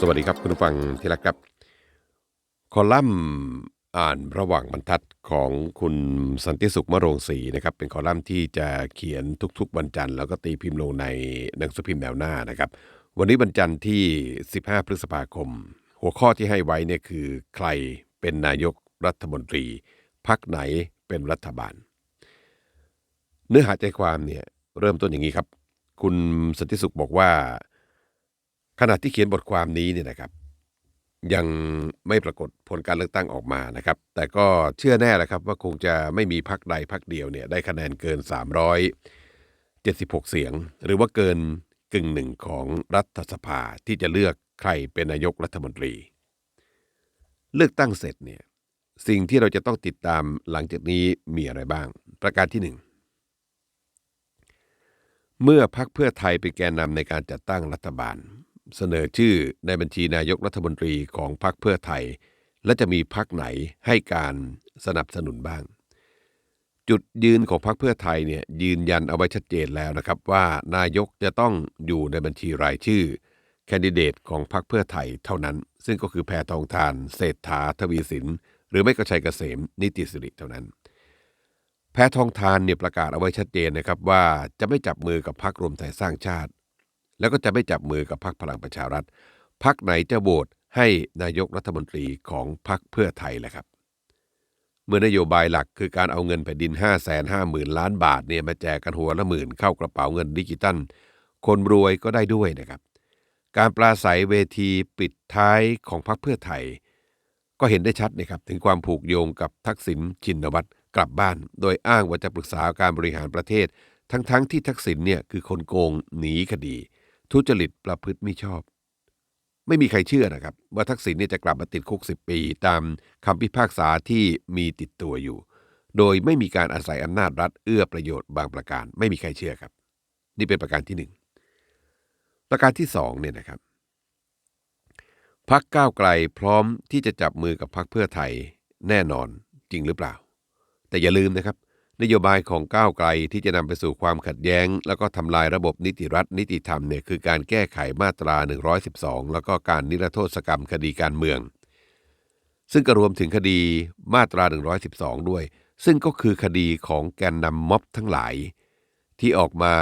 สวัสดีครับคุณผู้ฟังที่รักครับ คอลัมน์อ่านระหว่างบรรทัดของคุณสันติสุขมะโรงศรีนะครับเป็นคอลัมน์ที่จะเขียนทุกๆวันจันทร์แล้วก็ตีพิมพ์ลงในหนังสือพิมพ์แนวหน้านะครับ วันนี้วันจันทร์ที่ 15 พฤษภาคม หัวข้อที่ให้ไว้เนี่ยคือใครเป็นนายกรัฐมนตรีพักไหนเป็นรัฐบาล เนื้อหาใจความเนี่ยเริ่มต้นอย่างนี้ครับ คุณสันติสุขบอกว่า ขณะที่เขียนบทความนี้เนี่ยนะครับ ยังไม่ปรากฏผลการเลือกตั้งออกมานะครับ แต่ก็เชื่อแน่แหละครับ ว่าคงจะไม่มีพักใดพักเดียวเนี่ยได้คะแนนเกิน 376 เสียง หรือว่าเกินกึ่งหนึ่งของรัฐสภาที่จะเลือกใครเป็นนายกรัฐมนตรี เลือกตั้งเสร็จเนี่ยสิ่งที่เราจะต้องติดตามหลังจากนี้มีอะไรบ้าง ประการที่หนึ่งเมื่อพักเพื่อไทยเป็นแกนนำในการจัดตั้งรัฐบาล เสนอชื่อในบัญชีนายกรัฐมนตรีของพรรคเพื่อไทย และจะมีพรรคไหนให้การสนับสนุนบ้าง จุดยืนของพรรคเพื่อไทยเนี่ยยืนยันเอาไว้ชัดเจนแล้วนะครับว่านายกจะต้องอยู่ในบัญชีรายชื่อ แคนดิเดตของพรรคเพื่อไทยเท่านั้น ซึ่งก็คือแพทองทานเศรษฐาทวีสิน หรือไม่ก็ชัยเกษมนิติสิริเท่านั้นแพทองทานเนี่ยประกาศเอาไว้ชัดเจนนะครับว่าจะไม่จับมือกับพรรครวมไทยสร้างชาติ แล้วก็จะไม่จับมือกับพรรคพลังประชารัฐพรรคไหนจะโหวตให้นายกรัฐมนตรีของพรรคเพื่อไทยแหละครับ เมื่อนโยบายหลักคือการเอาเงินแผ่นดิน 5 5 0 0 0 0 ล้านบาทเนี่ยมาแจกกันหัวละหมื่นเข้ากระเป๋าเงินดิจิตัล คนรวยก็ได้ด้วยนะครับ การปราศัยเวทีปิดท้ายของพรรคเพื่อไทย ก็เห็นได้ชัดนะครับถึงความผูกโยงกับทักษิณชินวัตรกลับบ้าน โดยอ้างว่าจะปรึกษาการบริหารประเทศ ทั้งๆทที่ทักษิณเนี่ยคือคนโกงหนีคดี ทุจริตประพฤติไม่ชอบ ไม่มีใครเชื่อนะครับ ว่าทักษิณเนี่ยจะกลับมาติดคุก 10 ปี ตามคำพิพากษาที่มีติดตัวอยู่ โดยไม่มีการอาศัยอำนาจรัฐเอื้อประโยชน์บางประการ ไม่มีใครเชื่อครับ นี่เป็นประการที่หนึ่งประการที่สองเนี่ยนะครับพักก้าวไกลพร้อมที่จะจับมือกับพักเพื่อไทยแน่นอนจริงหรือเปล่า แต่อย่าลืมนะครับ นโยบายของก้าวไกลที่จะนำไปสู่ความขัดแย้ง แล้วก็ทำลายระบบนิติรัฐ นิติธรรมเนี่ยคือการแก้ไขมาตรา 112 แล้วก็การนิรโทษกรรมคดีการเมือง ซึ่งก็รวมถึงคดีมาตรา 112 ด้วย ซึ่งก็คือคดีของแกนนำม็อบทั้งหลาย ที่ออกมา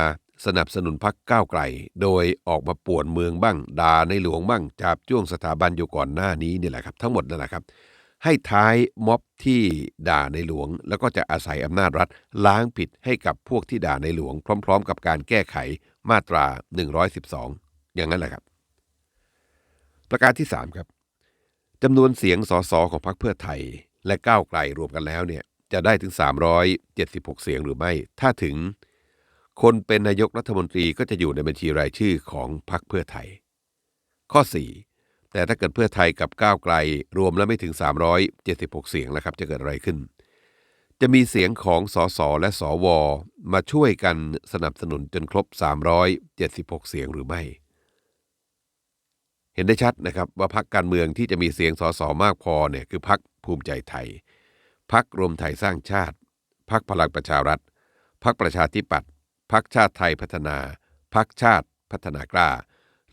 สนับสนุนพักก้าวไกล โดยออกมาป่วนเมืองบ้างด่าในหลวงบ้างจับจ้วงสถาบันอยู่ก่อนหน้านี้นี่แหละครับ ทั้งหมดนั่นแหละครับ ให้ท้ายม็อบที่ด่าในหลวง แล้วก็จะอาศัยอำนาจรัฐล้างผิดให้กับพวกที่ด่าในหลวง พร้อม ๆ กับการแก้ไขมาตรา 112 อย่างนั้นแหละครับ ประการที่ 3 ครับจำนวนเสียงสสของพรรคเพื่อไทย และก้าวไกลรวมกันแล้วเนี่ยจะได้ถึง 376 เสียงหรือไม่ ถ้าถึง คนเป็นนายกรัฐมนตรีก็จะอยู่ในบัญชีรายชื่อของพรรคเพื่อไทย ข้อ 4 แต่ถ้าเกิดเพื่อไทยกับก้าวไกลรวมแล้วไม่ถึง 376 เสียงแล้วครับจะเกิดอะไรขึ้น จะมีเสียงของสสและสวมาช่วยกันสนับสนุนจนครบ 376 เสียงหรือไม่ เห็นได้ชัดนะครับว่าพรรคการเมืองที่จะมีเสียงสสมากพอเนี่ยคือพรรคภูมิใจไทยพรรครวมไทยสร้างชาติพรรคพลังประชารัฐพรรคประชาธิปัตย์พรรคชาติไทยพัฒนาพรรคชาติพัฒนากล้า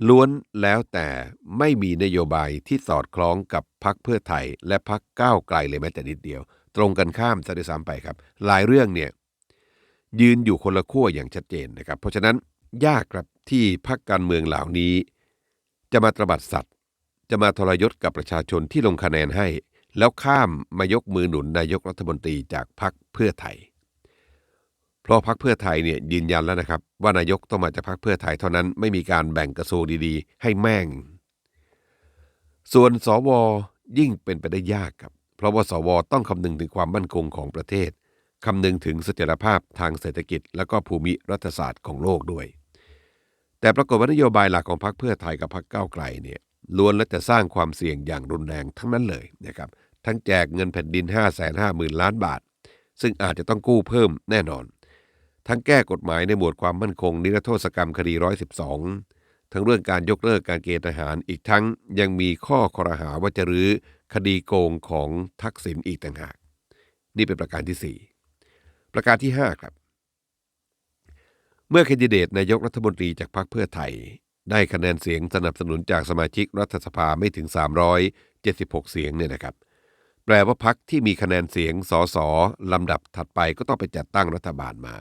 ล้วนแล้วแต่ไม่มีนโยบายที่สอดคล้องกับพรรคเพื่อไทย และพรรคก้าวไกลเลยแม้แต่นิดเดียว ตรงกันข้ามซะด้วยซ้ำไปครับ หลายเรื่องเนี่ยยืนอยู่คนละขั้วอย่างชัดเจนนะครับ เพราะฉะนั้นยากครับที่พรรคการเมืองเหล่านี้ จะมาตระบัดสัตว์ จะมาทรยศกับประชาชนที่ลงคะแนนให้ แล้วข้ามมายกมือหนุนนายกรัฐมนตรีจากพรรคเพื่อไทย เพราะพรรคเพื่อไทยเนี่ยยืนยันแล้วนะครับ ว่านายกต้องมาจากพรรคเพื่อไทยเท่านั้นไม่มีการแบ่งกระทรวงดีๆ ให้แม่ง ส่วนสวยิ่งเป็นไปได้ยากครับ เพราะว่าสวต้องคำนึงถึงความมั่นคงของประเทศคำนึงถึงเสถียรภาพทางเศรษฐกิจ และก็ภูมิรัฐศาสตร์ของโลกด้วย แต่ปรากฏว่านโยบายหลักของพรรคเพื่อไทยกับพรรคก้าวไกลเนี่ยล้วนและจะสร้างความเสี่ยงอย่างรุนแรงทั้งนั้นเลยนะครับทั้งแจกเงินแผ่นดิน 5 5 0 0 0 0ล้านบาท ซึ่งอาจจะต้องกู้เพิ่มแน่นอน ทั้งแก้กฎหมายในหมวดความมั่นคง นิรโทษกรรมคดี 112 ทั้งเรื่องการยกเลิกการเกณฑ์ทหารอีกทั้งยังมีข้อคอรหาว่าจะรื้อคดีโกงของทักษิณอีกต่างหาก นี่เป็นประการที่ 4 ประการที่ 5 ครับ เมื่อแคนดิเดตนายกรัฐมนตรีจากพรรคเพื่อไทย ได้คะแนนเสียงสนับสนุนจากสมาชิกรัฐสภาไม่ถึง 376 เสียงเนี่ยนะครับแปลว่าพักที่มีคะแนนเสียงสสลำดับถัดไปก็ต้องไปจัดตั้งรัฐบาลมา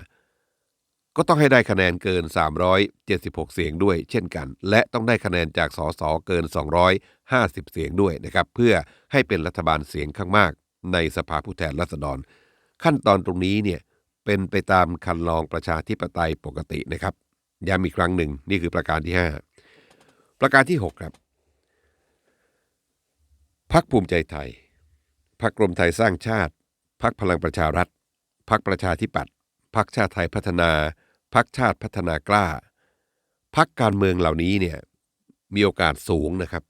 ก็ต้องให้ได้คะแนนเกิน 376 เสียงด้วย เช่นกัน และต้องได้คะแนนจากสสเกิน 250 เสียงด้วยนะครับเพื่อให้เป็นรัฐบาลเสียงข้างมากในสภาผู้แทนราษฎร ขั้นตอนตรงนี้เนี่ยเป็นไปตามคันลองประชาธิปไตยปกตินะครับย้ำอีกครั้งหนึ่งนี่คือประการที่ 5 ประการที่ 6 ครับพักภูมิใจไทยพักรวมไทยสร้างชาติพักพลังประชารัฐพักประชาธิปัตย์พักชาติไทยพัฒนา พักชาติพัฒนากล้า พักการเมืองเหล่านี้เนี่ยมีโอกาสสูงนะครับ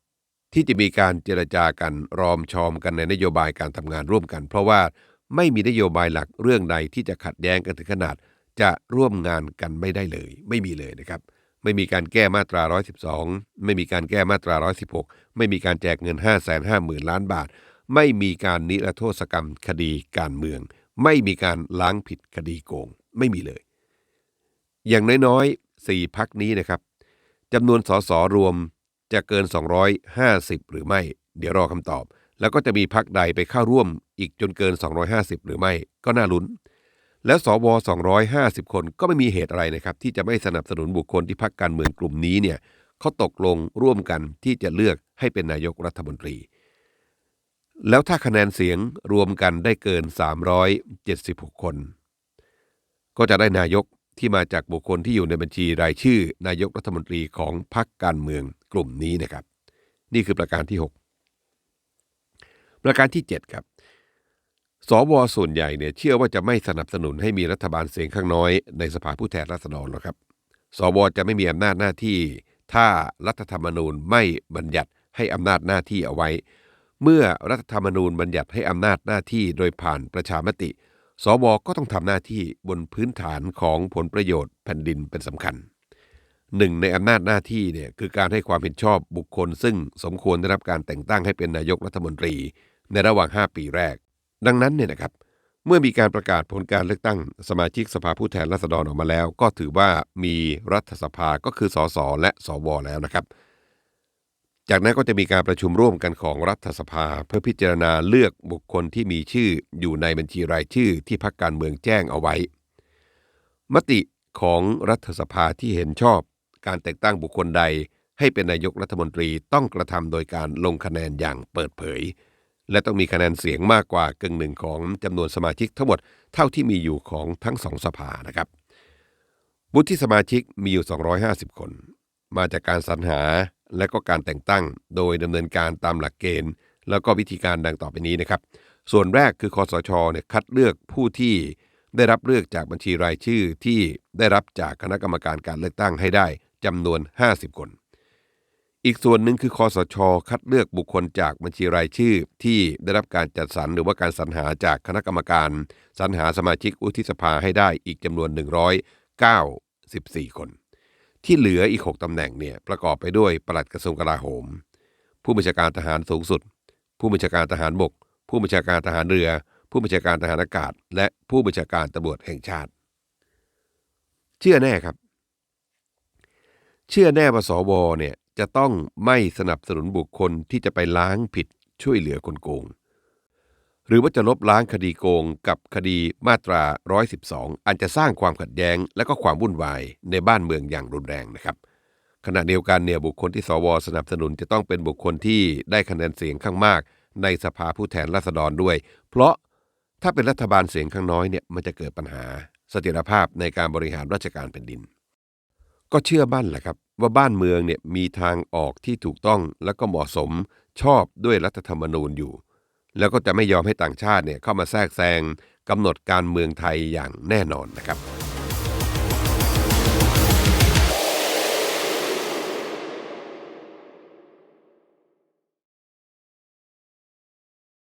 ที่จะมีการเจรจากันรอมชอมกันในนโยบายการทำงานร่วมกัน เพราะว่าไม่มีนโยบายหลักเรื่องใดที่จะขัดแย้งกันถึงขนาดจะร่วมงานกันไม่ได้เลย ไม่มีเลยนะครับ ไม่มีการแก้มาตรา 112 ไม่มีการแก้มาตรา 116 ไม่มีการแจกเงิน 5 5 0 0 0 0 ล้านบาท ไม่มีการนิรโทษกรรมคดีการเมือง ไม่มีการล้างผิดคดีโกง ไม่มีเลย อย่างน้อยๆสี่พักนี้นะครับจำนวนสสรวมจะเกิน 250 หรือไม่ เดี๋ยวรอคำตอบ แล้วก็จะมีพักใดไปเข้าร่วมอีกจนเกิน 250 หรือไม่ ก็น่าลุ้น แล้วสว 250 คนก็ไม่มีเหตุอะไรนะครับ ที่จะไม่สนับสนุนบุคคลที่พักการเมืองกลุ่มนี้เนี่ยเขาตกลงร่วมกันที่จะเลือกให้เป็นนายกรัฐมนตรี แล้วถ้าคะแนนเสียงรวมกันได้เกิน 376 คน ก็จะได้นายก ที่มาจากบุคคลที่อยู่ในบัญชีรายชื่อ นายกรัฐมนตรีของพรรคการเมืองกลุ่มนี้นะครับ นี่คือประการที่ 6 ประการที่ 7 ครับสวส่วนใหญ่เนี่ยเชื่อว่าจะไม่สนับสนุนให้มีรัฐบาลเสียงข้างน้อยในสภาผู้แทนราษฎรหรอกครับ สวจะไม่มีอำนาจหน้าที่ ถ้ารัฐธรรมนูญไม่บัญญัติให้อำนาจหน้าที่เอาไว้ เมื่อรัฐธรรมนูญบัญญัติให้อำนาจหน้าที่โดยผ่านประชามติ สวก็ต้องทำหน้าที่บนพื้นฐานของผลประโยชน์แผ่นดินเป็นสำคัญหนึ่งในอำนาจหน้าที่เนี่ยคือการให้ความเห็นชอบบุคคล ซึ่งสมควรได้รับการแต่งตั้งให้เป็นนายกรัฐมนตรีในระหว่าง 5 ปีแรก ดังนั้นเนี่ยนะครับ เมื่อมีการประกาศผลการเลือกตั้ง สมาชิกสภาผู้แทนราษฎรออกมาแล้ว ก็ถือว่ามีรัฐสภาก็คือสสและสวแล้วนะครับ จากนั้นก็จะมีการประชุมร่วมกันของรัฐสภา เพื่อพิจารณาเลือกบุคคลที่มีชื่ออยู่ในบัญชีรายชื่อที่พรรคการเมืองแจ้งเอาไว้ มติของรัฐสภาที่เห็นชอบการแต่งตั้งบุคคลใดให้เป็นนายกรัฐมนตรีต้องกระทำโดยการลงคะแนนอย่างเปิดเผย และต้องมีคะแนนเสียงมากกว่ากึ่งหนึ่งของจำนวนสมาชิกทั้งหมดเท่าที่มีอยู่ของทั้งสองสภานะครับวุฒิสมาชิกมีอยู่ 250 คน มาจากการสรรหา และก็การแต่งตั้ง โดยดำเนินการตามหลักเกณฑ์ แล้วก็วิธีการดังต่อไปนี้นะครับ ส่วนแรกคือคอสชเนี่ยคัดเลือกผู้ที่ได้รับเลือกจากบัญชีรายชื่อที่ได้รับจากคณะกรรมการการเลือกตั้งให้ได้จำนวน 50 คน อีกส่วนหนึ่งคือคอสช คัดเลือกบุคคลจากบัญชีรายชื่อ ที่ได้รับการจัดสรรหรือว่าการสรรหาจากคณะกรรมการ สรรหาสมาชิกวุฒิสภาให้ได้อีกจำนวน 194 คน ที่เหลืออีก 6 ตำแหน่งเนี่ยประกอบไปด้วยปลัดกระทรวงกลาโหม ผู้บัญชาการทหารสูงสุด ผู้บัญชาการทหารบก ผู้บัญชาการทหารเรือ ผู้บัญชาการทหารอากาศ และผู้บัญชาการตำรวจแห่งชาติ เชื่อแน่ครับ เชื่อแน่ว่าสวเนี่ยจะต้องไม่สนับสนุนบุคคลที่จะไปล้างผิดช่วยเหลือคนโกง หรือว่าจะลบล้างคดีโกงกับคดีมาตรา 112 อันจะสร้างความขัดแย้งและก็ความวุ่นวายในบ้านเมืองอย่างรุนแรงนะครับ ขณะเดียวกันเนี่ยบุคคลที่สวสนับสนุนจะต้องเป็นบุคคลที่ได้คะแนนเสียงข้างมาก ในสภาผู้แทนราษฎรด้วย เพราะถ้าเป็นรัฐบาลเสียงข้างน้อยเนี่ยมันจะเกิดปัญหาเสถียรภาพในการบริหารราชการแผ่นดิน ก็เชื่อบ้านแหละครับ ว่าบ้านเมืองเนี่ยมีทางออกที่ถูกต้องและก็เหมาะสมชอบด้วยรัฐธรรมนูญอยู่ แล้วก็จะไม่ยอมให้ต่างชาติเนี่ยเข้ามาแทรกแซงกำหนดการเมืองไทยอย่างแน่นอนนะครับ